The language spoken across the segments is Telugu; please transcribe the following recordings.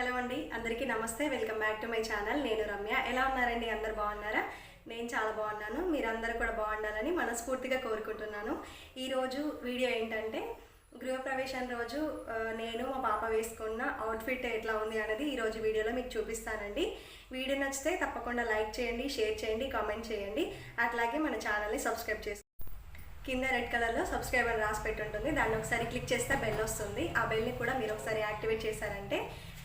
హలో అండి అందరికీ నమస్తే. Welcome back to my channel. నేను రమ్య. ఎలా ఉన్నారండి? అందరు బాగున్నారా? నేను చాలా బాగున్నాను. మీరందరూ కూడా బాగుండాలని మనస్ఫూర్తిగా కోరుకుంటున్నాను. ఈరోజు వీడియో ఏంటంటే గృహప్రవేశం రోజు నేను మా పాప వేసుకున్న అవుట్ఫిట్ ఎట్లా ఉంది అనేది ఈరోజు వీడియోలో మీకు చూపిస్తానండి. వీడియో నచ్చితే తప్పకుండా లైక్ చేయండి షేర్ చేయండి కామెంట్ చేయండి. అట్లాగే మన ఛానల్ని సబ్స్క్రైబ్ చేసుకోండి. కింద రెడ్ కలర్లో సబ్స్క్రైబ్ అని రాసి పెట్టి ఉంటుంది. దాన్ని ఒకసారి క్లిక్ చేస్తే బెల్ వస్తుంది. ఆ బెల్ని కూడా మీరు ఒకసారి యాక్టివేట్ చేశారంటే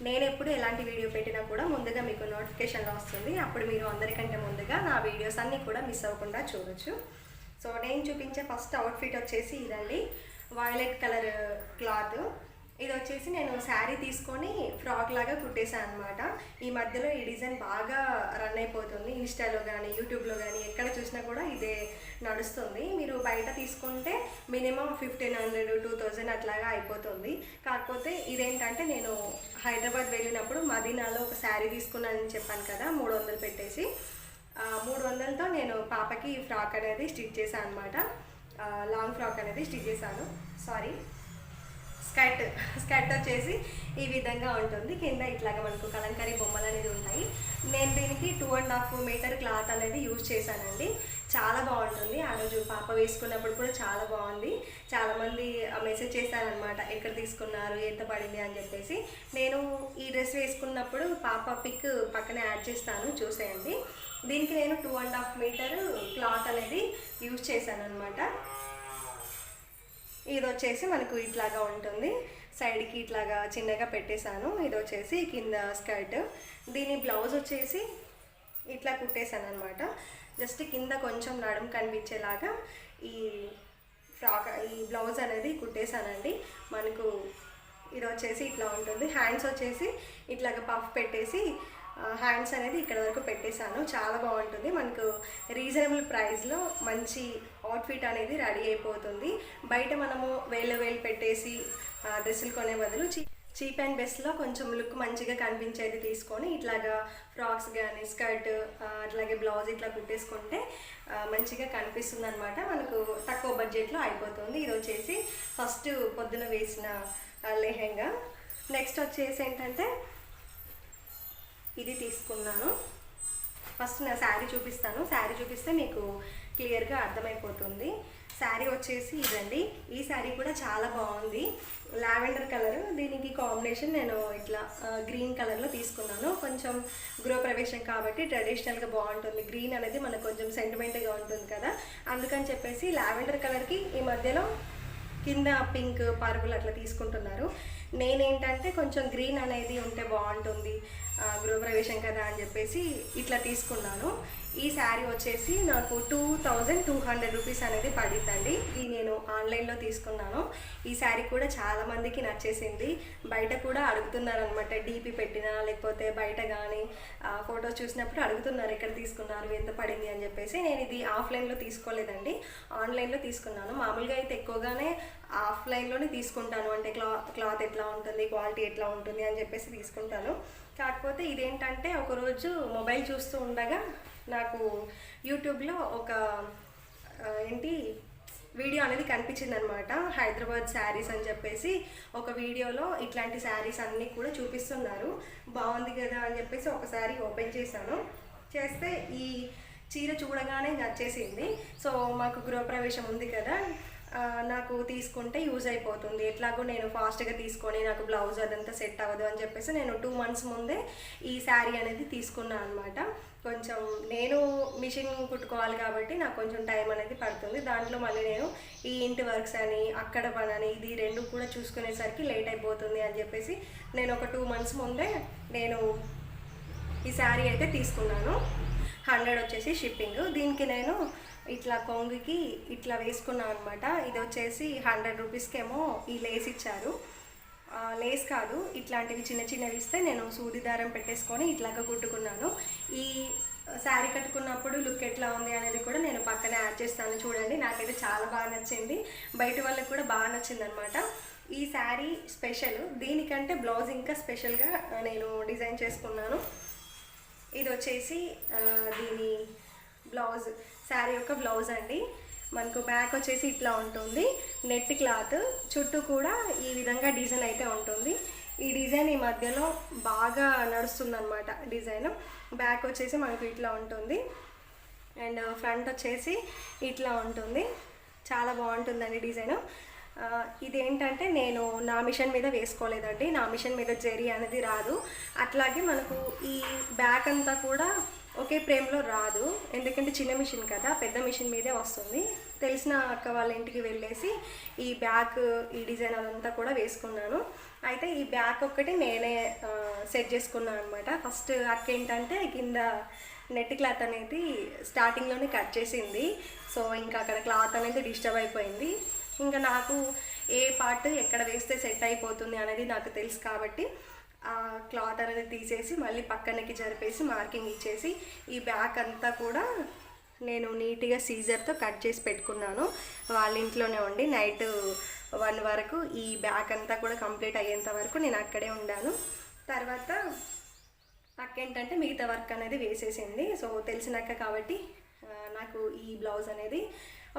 నేను ఎప్పుడు ఎలాంటి వీడియో పెట్టినా కూడా ముందుగా మీకు నోటిఫికేషన్ వస్తుంది. అప్పుడు మీరు అందరికంటే ముందుగా నా వీడియోస్ అన్నీ కూడా మిస్ అవ్వకుండా చూడొచ్చు. సో నేను చూపించే ఫస్ట్ అవుట్ఫిట్ వచ్చేసి ఇదండి. వైలెట్ కలర్ క్లాత్ ఇది వచ్చేసి నేను శారీ తీసుకొని ఫ్రాక్ లాగా కుట్టేశాను అనమాట ఈ మధ్యలో ఈ డిజైన్ బాగా రన్ అయిపోతుంది. ఇన్స్టాలో కానీ యూట్యూబ్లో కానీ ఎక్కడ చూసినా కూడా ఇదే నడుస్తుంది. మీరు బయట తీసుకుంటే minimum fifteen hundred two thousand అట్లాగా అయిపోతుంది. కాకపోతే ఇదేంటంటే నేను హైదరాబాద్ వెళ్ళినప్పుడు మదీనాలో ఒక శారీ తీసుకున్నానని చెప్పాను కదా మూడు వందలు పెట్టేసి. మూడు వందలతో నేను పాపకి ఫ్రాక్ అనేది స్టిచ్ చేశాను అనమాట లాంగ్ ఫ్రాక్ అనేది స్టిచ్ చేశాను. సారీ. స్కర్ట్ స్కర్ట్ వచ్చేసి ఈ విధంగా ఉంటుంది. కింద ఇట్లాగా మనకు కలంకరీ బొమ్మలు అనేది ఉంటాయి. నేను దీనికి two and half metre cloth అనేది యూజ్ చేశానండి. చాలా బాగుంటుంది. ఆ రోజు పాప వేసుకున్నప్పుడు కూడా చాలా బాగుంది. చాలామంది మెసేజ్ చేశారనమాట ఎక్కడ తీసుకున్నారు? ఎంత పడింది? అని చెప్పేసి. నేను ఈ డ్రెస్ వేసుకున్నప్పుడు పాప పిక్ పక్కన యాడ్ చేస్తాను. చూసేయండి. దీనికి నేను two and half metre cloth అనేది యూజ్ చేశాను అనమాట ఇది వచ్చేసి మనకు ఇట్లాగా ఉంటుంది. సైడ్కి ఇట్లాగా చిన్నగా పెట్టేశాను. ఇది వచ్చేసి కింద స్కర్ట్. దీని బ్లౌజ్ వచ్చేసి ఇట్లా కుట్టేశాను అనమాట జస్ట్ కింద కొంచెం నడుము కనిపించేలాగా ఈ ఫ్రాక్ ఈ బ్లౌజ్ అనేది కుట్టేశానండి. మనకు ఇది వచ్చేసి ఇట్లా ఉంటుంది. హ్యాండ్స్ వచ్చేసి ఇట్లాగా పఫ్ పెట్టేసి హ్యాండ్స్ అనేది ఇక్కడ వరకు పెట్టేశాను. చాలా బాగుంటుంది. మనకు రీజనబుల్ ప్రైస్లో మంచి అవుట్ఫిట్ అనేది రెడీ అయిపోతుంది. బయట మనము వేలు వేలు పెట్టేసి డ్రెస్సులు కొనే బదులు చీ చీప్ అండ్ బెస్ట్లో కొంచెం లుక్ మంచిగా కనిపించేది తీసుకొని ఇట్లాగా ఫ్రాక్స్ కానీ స్కర్ట్ అట్లాగే బ్లౌజ్ ఇట్లా కుట్టేసుకుంటే మంచిగా కనిపిస్తుంది అనమాట మనకు తక్కువ బడ్జెట్లో అయిపోతుంది. ఇది వచ్చేసి ఫస్ట్ పొద్దున వేసిన లెహెంగా. నెక్స్ట్ వచ్చేసి ఏంటంటే ఇది తీసుకున్నాను. ఫస్ట్ నా శారీ చూపిస్తాను. శారీ చూపిస్తే మీకు క్లియర్గా అర్థమైపోతుంది. శారీ వచ్చేసి ఇదండి. ఈ శారీ కూడా చాలా బాగుంది. Lavender colour. దీనికి కాంబినేషన్ నేను ఇట్లా గ్రీన్ కలర్లో తీసుకున్నాను. కొంచెం గృహప్రవేశం కాబట్టి ట్రెడిషనల్గా బాగుంటుంది. గ్రీన్ అనేది మనకు కొంచెం సెంటిమెంట్గా ఉంటుంది కదా. అందుకని చెప్పేసి లావెండర్ కలర్కి ఈ మధ్యలో కింద పింక్ పరుగులు అట్లా తీసుకుంటున్నారు. నేనేంటంటే కొంచెం గ్రీన్ అనేది ఉంటే బాగుంటుంది. గృహప్రవేశం కదా అని చెప్పేసి ఇట్లా తీసుకున్నాను. ఈ శారీ వచ్చేసి నాకు two thousand two hundred rupees అనేది పడిందండి. ఇది నేను ఆన్లైన్లో తీసుకున్నాను. ఈ శారీ కూడా చాలామందికి నచ్చేసింది. బయట కూడా అడుగుతున్నారు అనమాట డీపీ పెట్టినా లేకపోతే బయట కానీ ఫొటోస్ చూసినప్పుడు అడుగుతున్నారు ఎక్కడ తీసుకున్నారు ఎంత పడింది? అని చెప్పేసి. నేను ఇది ఆఫ్లైన్లో తీసుకోలేదండి. ఆన్లైన్లో తీసుకున్నాను. మామూలుగా అయితే ఎక్కువగానే ఆఫ్లైన్లోనే తీసుకుంటాను. అంటే క్లా క్లాత్ ఎట్లా ఉంటుంది క్వాలిటీ ఎట్లా ఉంటుంది అని చెప్పేసి తీసుకుంటాను. కాకపోతే ఇదేంటంటే ఒకరోజు మొబైల్ చూస్తూ ఉండగా నాకు యూట్యూబ్లో ఒక ఏంటి వీడియో అనేది కనిపించింది అనమాట హైదరాబాద్ శారీస్ అని చెప్పేసి ఒక వీడియోలో ఇట్లాంటి శారీస్ అన్నీ కూడా చూపిస్తున్నారు. బాగుంది కదా అని చెప్పేసి ఒకసారి ఓపెన్ చేశాను. చేస్తే ఈ చీర చూడగానే నచ్చేసింది సో మాకు గృహప్రవేశం ఉంది కదా. నాకు తీసుకుంటే యూజ్ అయిపోతుంది. ఎట్లాగో నేను ఫాస్ట్గా తీసుకొని నాకు బ్లౌజ్ అదంతా సెట్ అవ్వదు అని చెప్పేసి నేను టూ మంత్స్ ముందే ఈ శారీ అనేది తీసుకున్నాను అనమాట కొంచెం నేను మిషన్ కుట్టుకోవాలి కాబట్టి నాకు కొంచెం టైం అనేది పడుతుంది. దాంట్లో మళ్ళీ నేను ఈ ఇంటి వర్క్స్ అని అక్కడ పని అని ఇది రెండు కూడా చూసుకునేసరికి లేట్ అయిపోతుంది అని చెప్పేసి నేను ఒక టూ మంత్స్ ముందే నేను ఈ శారీ అయితే తీసుకున్నాను. హండ్రెడ్ వచ్చేసి షిప్పింగ్. దీనికి నేను ఇట్లా కొంగుకి ఇట్లా వేసుకున్నాను అనమాట ఇది వచ్చేసి హండ్రెడ్ రూపీస్కేమో ఈ లేస్ ఇచ్చారు. లేస్ కాదు ఇట్లాంటివి చిన్న చిన్నవి ఇస్తే నేను సూది దారం పెట్టేసుకొని ఇట్లాగా కుట్టుకున్నాను. ఈ శారీ కట్టుకున్నప్పుడు లుక్ ఎట్లా ఉంది అనేది కూడా నేను పక్కనే యాడ్ చేస్తాను చూడండి. నాకైతే చాలా బాగా నచ్చింది. బయట వాళ్ళకి కూడా బాగా నచ్చింది అనమాట ఈ శారీ స్పెషల్ దీనికంటే బ్లౌజ్ ఇంకా స్పెషల్గా నేను డిజైన్ చేసుకున్నాను. ఇది వచ్చేసి దీని బ్లౌజ్ శారీ యొక్క బ్లౌజ్ అండి. మనకు బ్యాక్ వచ్చేసి ఇట్లా ఉంటుంది. నెట్ క్లాత్ చుట్టూ కూడా ఈ విధంగా డిజైన్ అయితే ఉంటుంది. ఈ డిజైన్ ఈ మధ్యలో బాగా నడుస్తుందన్నమాట డిజైన్. బ్యాక్ వచ్చేసి మనకు ఇట్లా ఉంటుంది. అండ్ ఫ్రంట్ వచ్చేసి ఇట్లా ఉంటుంది. చాలా బాగుంటుందండి డిజైన్. ఇదేంటంటే నేను నా మిషన్ మీద వేసుకోలేదండి. నా మిషన్ మీద జెరీ అనేది రాదు. అట్లాగే మనకు ఈ బ్యాక్ అంతా కూడా ఒకే ఫ్రేమ్లో రాదు. ఎందుకంటే చిన్న మిషన్ కదా పెద్ద మిషన్ మీదే వస్తుంది. తెలిసిన అక్క వాళ్ళ ఇంటికి వెళ్ళేసి ఈ బ్యాక్ ఈ డిజైన్ అదంతా కూడా వేసుకున్నాను. అయితే ఈ బ్యాక్ ఒక్కటి నేనే సెట్ చేసుకున్నాను అనమాట ఫస్ట్ అక్క ఏంటంటే కింద నెట్ క్లాత్ అనేది స్టార్టింగ్లోనే కట్ చేసింది. సో ఇంకా అక్కడ క్లాత్ అనేది డిస్టర్బ్ అయిపోయింది. ఇంకా నాకు ఏ పార్ట్ ఎక్కడ వేస్తే సెట్ అయిపోతుంది అనేది నాకు తెలుసు కాబట్టి క్లాత్ అనేది తీసేసి మళ్ళీ పక్కనకి జరిపేసి మార్కింగ్ ఇచ్చేసి ఈ బ్యాక్ అంతా కూడా నేను నీట్గా సీజర్తో కట్ చేసి పెట్టుకున్నాను. వాళ్ళ ఇంట్లోనే ఉండి నైట్ వన్ వరకు ఈ బ్యాక్ అంతా కూడా కంప్లీట్ అయ్యేంత వరకు నేను అక్కడే ఉండాను. తర్వాత అక్క ఏంటంటే మిగతా వర్క్ అనేది వేసేసింది. సో తెలిసినాక కాబట్టి నాకు ఈ బ్లౌజ్ అనేది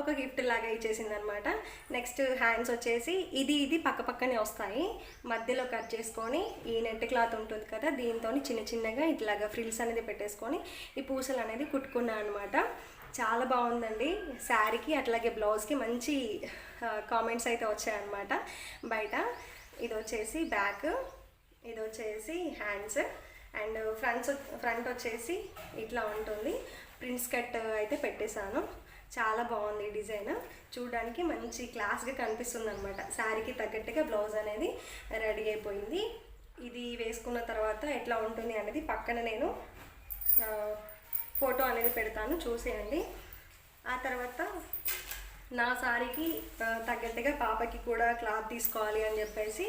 ఒక గిఫ్ట్ లాగా ఇచ్చేసింది అనమాట నెక్స్ట్ హ్యాండ్స్ వచ్చేసి ఇది ఇది పక్క పక్కనే వస్తాయి. మధ్యలో కట్ చేసుకొని ఈ నెట్ క్లాత్ ఉంటుంది కదా దీంతో చిన్న చిన్నగా ఇట్లాగా ఫ్రిల్స్ అనేది పెట్టేసుకొని ఈ పూసలు అనేది కుట్టుకున్నాను అనమాట. చాలా బాగుందండి. శారీకి అట్లాగే బ్లౌజ్కి మంచి కామెంట్స్ అయితే వచ్చాయన్నమాట బయట ఇది వచ్చేసి బ్యాక్ ఇది వచ్చేసి హ్యాండ్స్ అండ్ ఫ్రంట్స్ ఫ్రంట్ వచ్చేసి ఇట్లా ఉంటుంది. ప్రిన్స్ కట్ అయితే పెట్టేశాను. చాలా బాగుంది డిజైన్. చూడడానికి మంచి క్లాస్గా కనిపిస్తుంది అనమాట శారీకి తగ్గట్టుగా బ్లౌజ్ అనేది రెడీ అయిపోయింది. ఇది వేసుకున్న తర్వాత ఎట్లా ఉంటుంది అనేది పక్కన నేను ఫోటో అనేది పెడతాను చూసేయండి. ఆ తర్వాత నా సారీకి తగ్గట్టుగా పాపకి కూడా క్లాత్ తీసుకోవాలి అని చెప్పేసి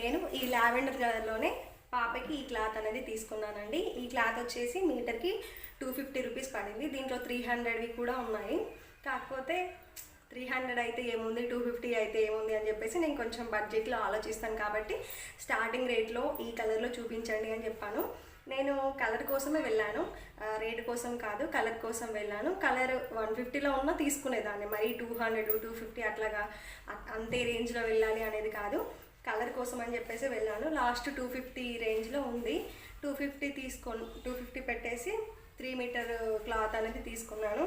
నేను ఈ లావెండర్ కలర్లోనే పాపకి ఈ క్లాత్ అనేది తీసుకున్నానండి. ఈ క్లాత్ వచ్చేసి మీటర్కి టూ ఫిఫ్టీ రూపీస్ పడింది. దీంట్లో త్రీ హండ్రెడ్వి కూడా ఉన్నాయి. కాకపోతే త్రీ హండ్రెడ్ అయితే ఏముంది టూ ఫిఫ్టీ అయితే ఏముంది అని చెప్పేసి నేను కొంచెం బడ్జెట్లో ఆలోచిస్తాను కాబట్టి స్టార్టింగ్ రేట్లో ఈ కలర్లో చూపించండి అని చెప్పాను. నేను కలర్ కోసమే వెళ్ళాను. రేట్ కోసం కాదు కలర్ కోసం వెళ్ళాను. కలర్ వన్ ఫిఫ్టీలో ఉన్న తీసుకునేదాన్ని. మరి టూ హండ్రెడ్ టూ ఫిఫ్టీ అట్లాగా అంతే రేంజ్లో వెళ్ళాలి అనేది కాదు. కలర్ కోసం అని చెప్పేసి వెళ్ళాను. లాస్ట్ టూ ఫిఫ్టీ రేంజ్లో ఉంది. టూ ఫిఫ్టీ తీసుకొని టూ ఫిఫ్టీ పెట్టేసి త్రీ మీటర్ క్లాత్ అనేది తీసుకున్నాను.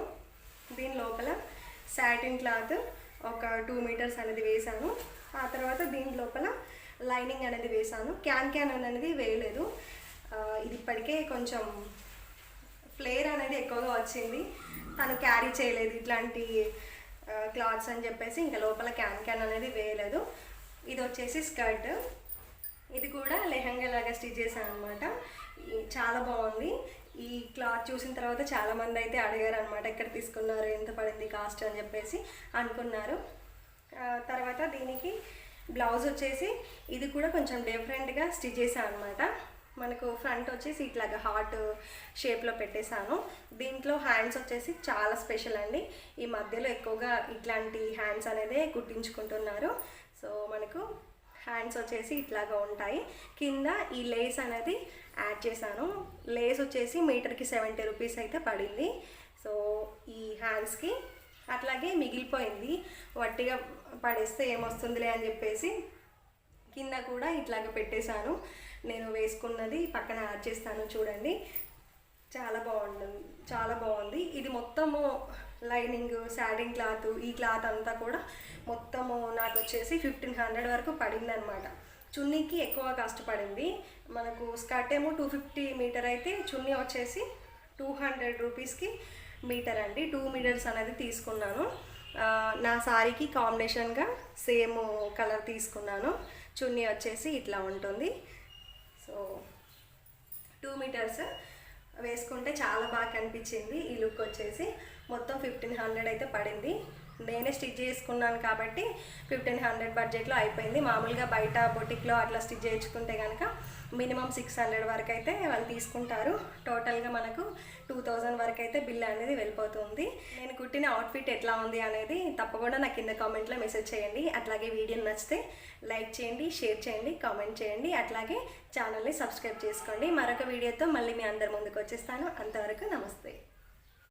దీని లోపల సాటిన్ క్లాత్ ఒక టూ మీటర్స్ అనేది వేసాను ఆ తర్వాత దీని లోపల లైనింగ్ అనేది వేసాను క్యాన్ క్యాన్ అనేది వేయలేదు. ఇది ఇప్పటికే కొంచెం ఫ్లేర్ అనేది ఎక్కువగా వచ్చింది. తను క్యారీ చేయలేదు ఇట్లాంటి క్లాత్స్ అని చెప్పేసి ఇంకా లోపల క్యాన్ క్యాన్ అనేది వేయలేదు. ఇది వచ్చేసి స్కర్ట్. ఇది కూడా లెహంగా లాగా స్టిచ్ చేశాను అనమాట చాలా బాగుంది. ఈ క్లాత్ చూసిన తర్వాత చాలా మంది అయితే అడిగారు అనమాట ఎక్కడ తీసుకున్నారు? ఎంత పడింది కాస్ట్? అని చెప్పేసి అనుకున్నారు. తర్వాత దీనికి బ్లౌజ్ వచ్చేసి ఇది కూడా కొంచెం డిఫరెంట్గా స్టిచ్ చేశాను అనమాట మనకు ఫ్రంట్ వచ్చేసి ఇట్లాగా హార్ట్ షేప్లో పెట్టేశాను. దీంట్లో హ్యాండ్స్ వచ్చేసి చాలా స్పెషల్ అండి. ఈ మధ్యలో ఎక్కువగా ఇట్లాంటి హ్యాండ్స్ అనేది కుట్టించుకుంటున్నారు. సో మనకు హ్యాండ్స్ వచ్చేసి ఇట్లాగా ఉంటాయి. కింద ఈ లేస్ అనేది యాడ్ చేశాను. లేస్ వచ్చేసి మీటర్కి సెవెంటీ రూపీస్ అయితే పడింది. సో ఈ హ్యాండ్స్కి అట్లాగే మిగిలిపోయింది. వట్టిగా పడేస్తే ఏమొస్తుందిలే అని చెప్పేసి కింద కూడా ఇట్లాగ పెట్టేశాను. నేను వేసుకున్నది పక్కన యాడ్ చేస్తాను చూడండి. చాలా బాగుంటుంది చాలా బాగుంది. ఇది మొత్తము లైనింగ్ శాడింగ్ క్లాత్ ఈ క్లాత్ అంతా కూడా మొత్తము నాకు వచ్చేసి ఫిఫ్టీన్ హండ్రెడ్ వరకు పడింది అనమాట చున్నీకి ఎక్కువ కష్టపడింది. మనకు స్కర్ట్ ఏమో టూ ఫిఫ్టీ మీటర్ అయితే చున్నీ వచ్చేసి టూ హండ్రెడ్ రూపీస్కి మీటర్ అండి. టూ మీటర్స్ అనేది తీసుకున్నాను. నా శారీకి కాంబినేషన్గా సేమ్ కలర్ తీసుకున్నాను. చున్నీ వచ్చేసి ఇట్లా ఉంటుంది. సో టూ మీటర్స్ వేసుకుంటే చాలా బాగా కనిపించింది. ఈ లుక్ వచ్చేసి మొత్తం ఫిఫ్టీన్ హండ్రెడ్ అయితే పడింది. నేనే స్టిచ్ చేసుకున్నాను కాబట్టి ఫిఫ్టీన్ హండ్రెడ్ బడ్జెట్లో అయిపోయింది. మామూలుగా బయట బొటిక్లో అట్లా స్టిచ్ చేయించుకుంటే కనుక మినిమం సిక్స్ హండ్రెడ్ వరకు అయితే వాళ్ళు తీసుకుంటారు. టోటల్గా మనకు టూ థౌజండ్ వరకు అయితే బిల్ అనేది వెళ్ళిపోతుంది. నేను కుట్టిన అవుట్ఫిట్ ఎట్లా ఉంది అనేది తప్పకుండా నాకు కింద కామెంట్లో మెసేజ్ చేయండి. అట్లాగే వీడియో నచ్చితే లైక్ చేయండి షేర్ చేయండి కామెంట్ చేయండి. అట్లాగే ఛానల్ని సబ్స్క్రైబ్ చేసుకోండి. మరొక వీడియోతో మళ్ళీ మీ అందరి ముందుకు వచ్చేస్తాను. అంతవరకు నమస్తే.